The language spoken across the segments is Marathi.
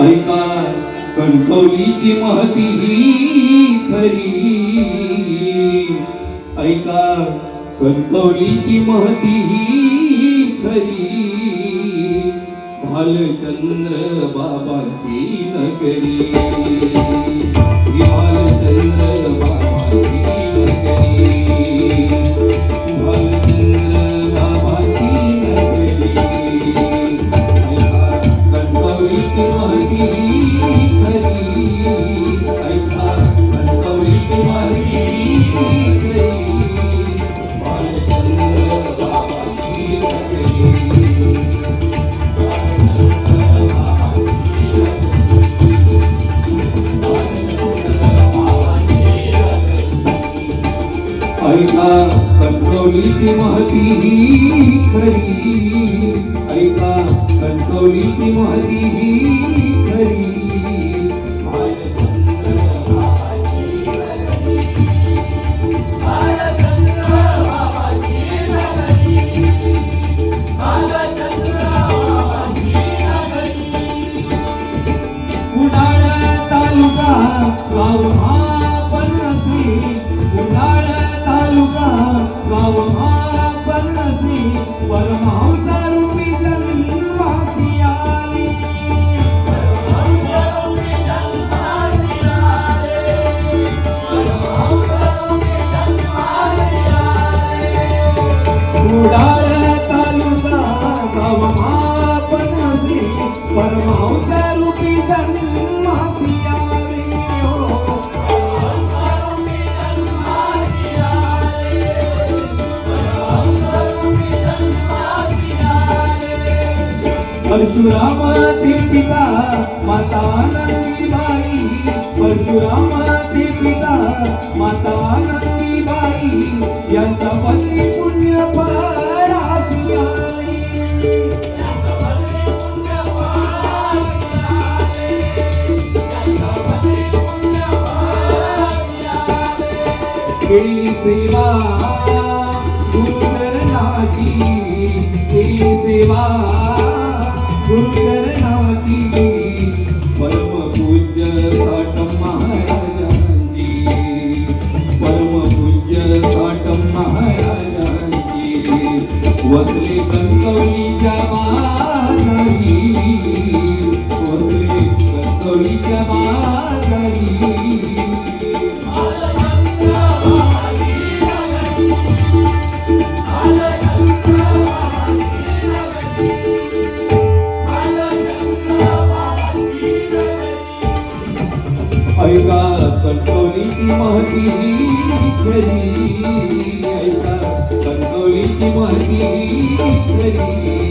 ऐका कणकवलीची महती ही खरी. ऐका कणकवलीची महती ही खरी. भालचंद्र बाबाची नगरी. खरी ऐका कणकवलीची माती ही खरी उडाळ तालुका गाव उडाळ तालुका गाव महापन्नासी परमहंस रूपी जन्मासी आली पिता माता नंदीबाई परशुरामाती पिता माता नंदीबाई यांच्या पत्नी कणकवलीच्या माघारी ऐका कणकवलीची महती ही खरी ऐका कणकवलीची महती खरी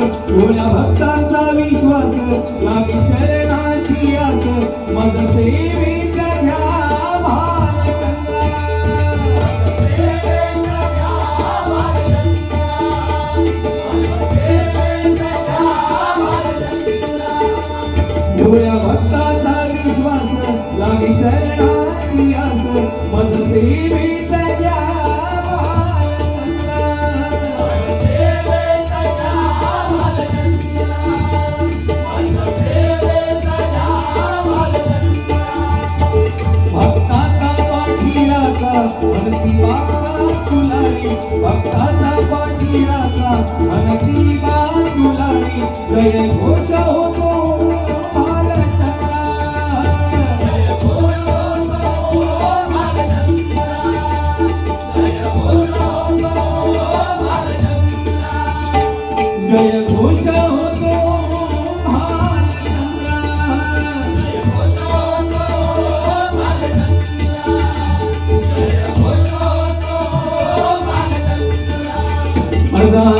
चरणाची भक्तांचा विश्वास लागे चरणाची आस मग सेवित Allah.